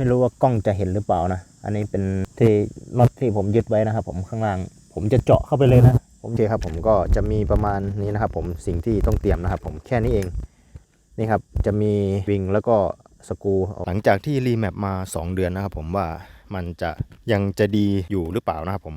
ไม่รู้ว่ากล้องจะเห็นหรือเปล่านะ อันนี้เป็นที่น็อตที่ผมยึดไว้นะครับ ผมข้างล่าง ผมจะเจาะเข้าไปเลยนะโอเคครับ ผมก็จะมีประมาณนี้นะครับ ผมสิ่งที่ต้องเตรียมนะครับ ผมแค่นี้เองนี่ครับจะมีวิงแล้วก็สกูหลังจากที่รีแมปมา 2 เดือนนะครับ ผมว่ามันจะยังจะดีอยู่หรือเปล่านะครับผม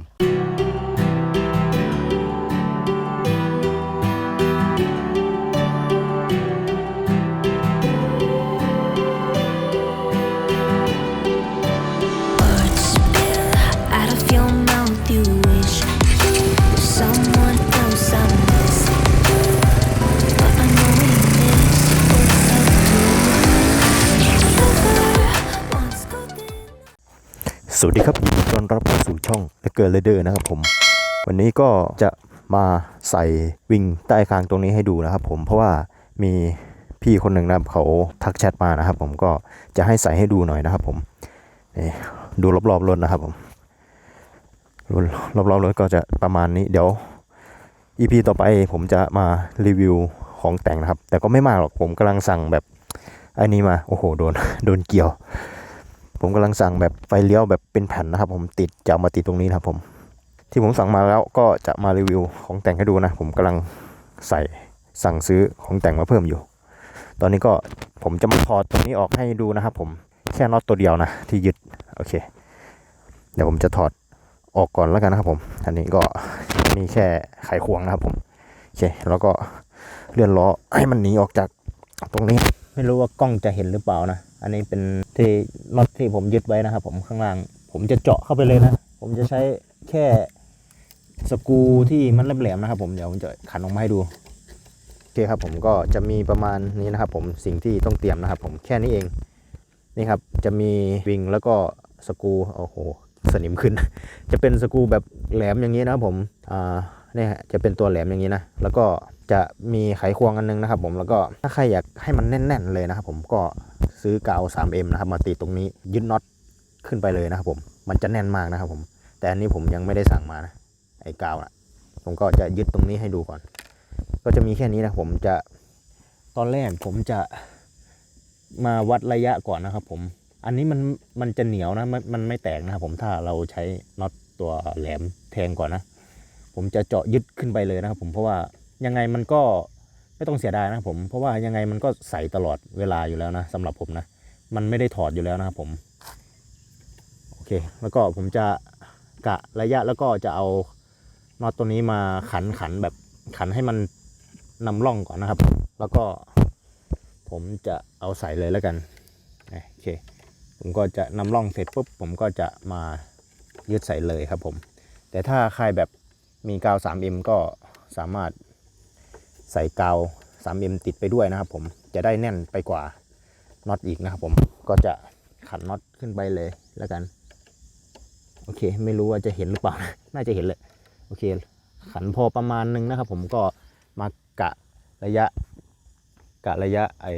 วัสดีครับยินดีต้อนรับเข้าสู่ช่องเกิร์เลเดอร์นะครับผม วันนี้ก็จะมาใส่วิงใต้คางตรงนี้ให้ดูนะครับผมเพราะว่ามีพี่คนหนึ่งนะครับเขาทักแชทมานะครับ ผมก็จะให้ใส่ให้ดูหน่อยนะครับผมนี่ดูรอบๆรถนะครับผมรอบๆรถก็จะประมาณนี้เดี๋ยว EP ต่อไปผมจะมารีวิวของแต่งนะครับ แต่ก็ไม่มากหรอกผมกำลังสั่งแบบอันนี้มาโอ้โหโดนโดนเกี่ยว ผมกำลังสั่งแบบไฟเลี้ยวแบบเป็นแผ่นนะครับ ผมติดจะเอามาติดตรงนี้นะครับ ผม ที่ผมสั่งมาแล้วก็จะมารีวิวของแต่งให้ดูนะ ผมกำลังใส่สั่งซื้อของแต่งมาเพิ่มอยู่ ตอนนี้ก็ผมจะมาถอดตรงนี้ออกให้ดูนะครับ ผมแค่น็อตตัวเดียวนะ ที่ยึดโอเค เดี๋ยวผมจะถอดออกก่อนแล้วกันนะครับผม อันนี้ก็มีแค่ไขควงนะครับผม โอเค แล้วก็เลื่อนล้อให้มันหนีออกจากตรงนี้ ไม่รู้ว่ากล้องจะเห็นหรือเปล่านะ อันนี้เป็นที่น็อตที่ผมยึดไว้นะครับ ผมข้างล่าง ผมจะเจาะเข้าไปเลยนะ ผมจะใช้แค่สกูที่มันแหลมๆนะครับ ผมเดี๋ยวผมจะขันออกมาให้ดูโอเคครับ ผมก็จะมีประมาณนี้นะครับ ผมสิ่งที่ต้องเตรียมนะครับ ผมแค่นี้เองนี่ครับจะมีวิงแล้วก็สกูโอ้โหสนิมขึ้น จะเป็นสกูแบบแหลมอย่างนี้นะครับผมอ่าเนี่ยฮะจะเป็นตัวแหลมอย่างนี้นะแล้วก็ จะมีไขควงอันนึงนะครับ ผมแล้วก็ถ้าใครอยากให้มันแน่น ๆ เลยนะครับ ผมก็ซื้อกาว 3M นะครับ มาติดตรงนี้ยึดน็อตขึ้นไปเลยนะครับ ผมมันจะแน่นมากนะครับ ผม แต่อันนี้ผมยังไม่ได้สั่งมานะไอ้กาวนะผมก็จะยึดตรงนี้ให้ดูก่อน ก็จะมีแค่นี้นะผมจะตอนแรกผมจะมาวัดระยะก่อนนะครับ ผม อันนี้มันมันจะเหนียวนะมันมันไม่แตกนะครับ ผมถ้าเราใช้น็อตตัวแหลมแทงก่อนนะ ผมจะเจาะยึดขึ้นไปเลยนะครับ ผมเพราะว่า ยังไงมันก็ไม่ต้องเสียดายนะผม เพราะว่ายังไงมันก็ใส่ตลอดเวลาอยู่แล้วนะสำหรับผมนะ มันไม่ได้ถอดอยู่แล้วนะครับผม โอเค แล้วก็ผมจะกะระยะแล้วก็จะเอาน็อตตัวนี้มาขันขันแบบขันให้มันนำร่องก่อนนะครับ แล้วก็ผมจะเอาใส่เลยแล้วกันโอเค ผมก็จะนำร่องเสร็จปุ๊บผมก็จะมายึดใส่เลยครับผม แต่ถ้าใครแบบมีกาว 3M ก็สามารถ ใส่กาว 3M ติดไปด้วยนะครับผมจะได้แน่นไปกว่าน็อตอีกนะครับผมก็จะขันน็อตขึ้นไปเลยแล้วกัน โอเค ไม่รู้ว่าจะเห็นหรือเปล่า น่าจะเห็นเลยโอเค ขันพอประมาณนึงนะครับผมก็มากะระยะกะระยะไอ้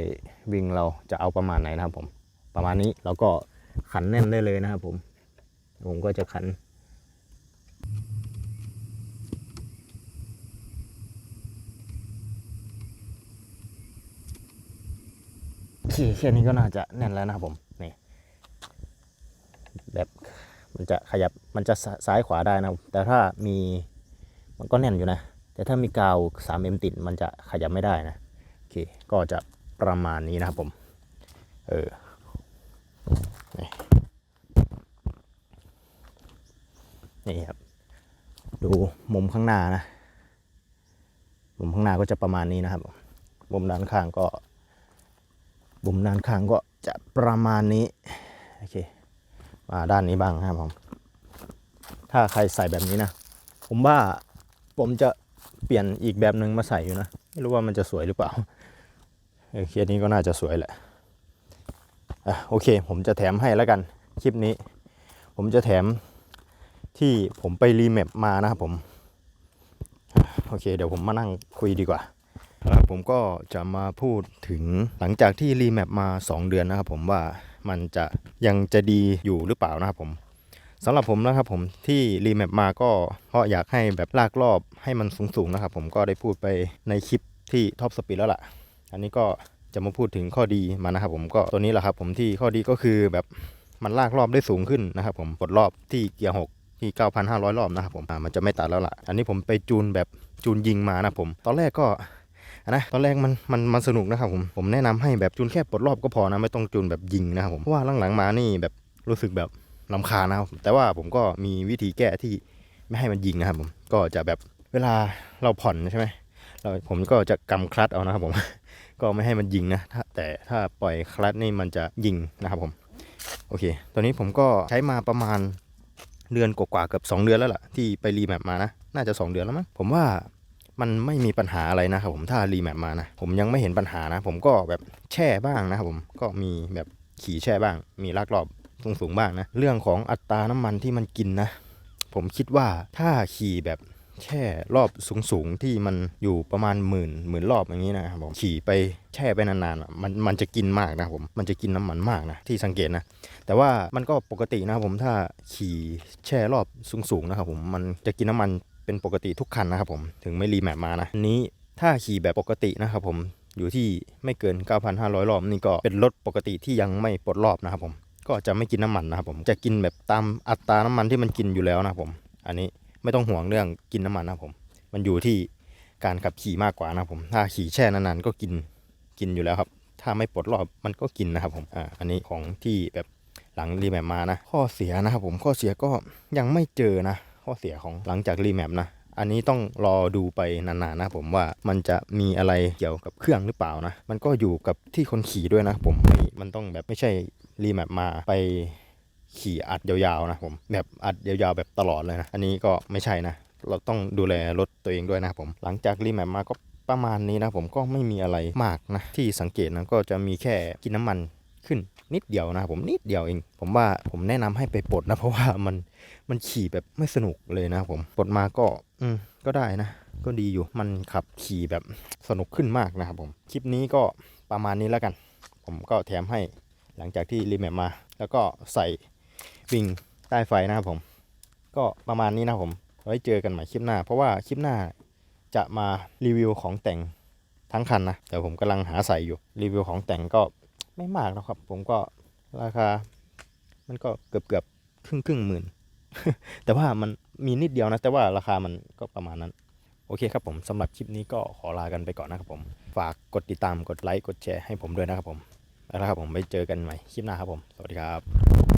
วิงเราจะเอาประมาณไหนนะครับผมประมาณนี้เราก็ขันแน่นได้เลยนะครับผมผมก็จะขัน เคแค่นี้ก็น่าจะแน่นแล้วนะครับผมนี่แบบมันจะขยับมันจะซ้ายขวาได้นะแต่ถ้ามีมันก็แน่นอยู่นะ แต่ถ้ามีกาว 3M ติดมันจะขยับไม่ได้นะโอเคก็จะประมาณนี้นะครับผมเออนี่นี่ครับ ดูมุมข้างหน้านะ มุมข้างหน้าก็จะประมาณนี้นะครับ มุมด้านข้างก็ บุมด้านข้างก็จะประมาณนี้ โอเค มาด้านนี้บ้างครับผม ถ้าใครใส่แบบนี้นะ ผมว่าผมจะเปลี่ยนอีกแบบหนึ่งมาใส่อยู่นะ ไม่รู้ว่ามันจะสวยหรือเปล่าเออเคสนี้ก็น่าจะสวยแหละอะโอเค ผมจะแถมให้แล้วกัน คลิปนี้ ผมจะแถมที่ผมไปรีแมปมานะครับผม โอเค เดี๋ยวผมมานั่งคุยดีกว่า ผมก็จะมาพูดถึงหลังจากที่รีแมปมา 2 เดือนนะครับผมว่ามันจะยังจะดีอยู่หรือเปล่านะครับผมสำหรับผมนะครับผมที่รีแมปมาก็เพราะอยากให้แบบลากรอบให้มันสูงๆนะครับผมก็ได้พูดไปในคลิปที่ท็อปสปีดแล้วล่ะ อันนี้ก็จะมาพูดถึงข้อดีมานะครับผมก็ตัวนี้แหละครับผมที่ข้อดีก็คือแบบมันลากรอบได้สูงขึ้นนะครับผมปลดรอบที่เกียร์หกที่ 9,500 รอบนะครับผมมันจะไม่ตัดแล้วล่ะ อันนี้ผมไปจูนแบบจูนยิงมานะผม ตอนแรกก็ นะตอนแรกมันมันมันสนุกนะครับผมผมแนะนำให้แบบจูนแค่ปลดรอบก็พอนะไม่ต้องจูนแบบยิงนะครับผมเพราะว่าหลังๆมานี่แบบรู้สึกแบบลำคาญนะครับแต่ว่าผมก็มีวิธีแก้ที่ไม่ให้มันยิงนะครับผมก็จะแบบเวลาเราผ่อนใช่ไหมเราผมก็จะกำคลัตเอานะครับผม ก็ไม่ให้มันยิงนะถ้าแต่ถ้าปล่อยคลัตนี่มันจะยิงนะครับผมโอเคตัวนี้ผมก็ใช้มาประมาณเดือนกว่าๆเกือบ2 เดือนแล้วล่ะที่ไปรีแมปมานะ น่าจะ 2 เดือนแล้วมั้งผมว่า มันไม่มีปัญหาอะไรนะครับผมถ้ารีแมปมานะ ผมยังไม่เห็นปัญหานะ ผมก็แบบแช่บ้างนะครับผมก็มีแบบขี่แช่บ้าง มีลากรอบสูงๆบ้างนะ เรื่องของอัตราน้ำมันที่มันกินนะ ผมคิดว่าถ้าขี่แบบแช่รอบสูงๆที่มันอยู่ประมาณหมื่นหมื่นรอบอย่างนี้นะครับผมขี่ไปแช่ไปนานๆมันมันจะกินมากนะผมมันจะกินน้ำมันมากนะที่สังเกตนะ แต่ว่ามันก็ปกตินะครับผมถ้าขี่แช่รอบสูงๆนะครับผมมันจะกินน้ำมัน เป็นปกติทุกคันนะครับผมถึงไม่รีแมปมานะอันนี้ถ้าขี่แบบปกตินะครับผมอยู่ที่ไม่เกิน 9,500 รอบนี่ก็เป็นรถปกติที่ยังไม่ปลดรอบนะครับผมก็จะไม่กินน้ำมันนะครับผมจะกินแบบตามอัตราน้ำมันที่มันกินอยู่แล้วนะครับผม อันนี้ไม่ต้องห่วงเรื่องกินน้ำมันนะครับผม มันอยู่ที่การขับขี่มากกว่านะครับผม ถ้าขี่แช่นานๆก็กินกินอยู่แล้วครับ ถ้าไม่ปลดรอบมันก็กินนะครับผมอ่าอันนี้ของที่แบบหลังรีแมปมานะ ข้อเสียนะครับผมข้อเสียก็ยังไม่เจอนะ ข้อเสียของหลังจากรีแมปนะ อันนี้ต้องรอดูไปนานๆนะผมว่ามันจะมีอะไรเกี่ยวกับเครื่องหรือเปล่านะ มันก็อยู่กับที่คนขี่ด้วยนะครับผมไม่มันต้องแบบไม่ใช่รีแมปมาไปขี่อัดยาวๆนะผมแบบอัดยาวๆแบบตลอดเลยนะ อันนี้ก็ไม่ใช่นะ เราต้องดูแลรถตัวเองด้วยนะผมหลังจากรีแมปมาก็ประมาณนี้นะผมก็ไม่มีอะไรมากนะที่สังเกตนะก็จะมีแค่กินน้ำมัน ขึ้นนิดเดียวนะครับผมนิดเดียวเอง ผมว่าผมแนะนำให้ไปปลดนะ เพราะว่ามันมันขี่แบบไม่สนุกเลยนะผมปลดมาก็ อืมก็ได้นะ ก็ดีอยู่มันขับขี่แบบสนุกขึ้นมากนะครับผมคลิปนี้ก็ประมาณนี้แล้วกัน ผมก็แถมให้หลังจากที่รีแมปมา แล้วก็ใส่วิ่งใต้ไฟนะครับผม ก็ประมาณนี้นะผมไว้เจอกันใหม่คลิปหน้า เพราะว่าคลิปหน้าจะมารีวิวของแต่งทั้งคันนะแต่ผมกำลังหาใส่อยู่รีวิวของแต่งก็ ไม่มากนะครับ ผมก็ราคา มันก็เกือบเกือบครึ่งครึ่งหมื่น แต่ว่ามันมีนิดเดียวนะ แต่ว่าราคามันก็ประมาณนั้น โอเคครับผมสำหรับคลิปนี้ก็ขอลากันไปก่อนนะครับผม ฝากกดติดตามกดไลค์กดแชร์ให้ผมด้วยนะครับผมแล้วครับผมไปเจอกันใหม่คลิปหน้าครับผม สวัสดีครับ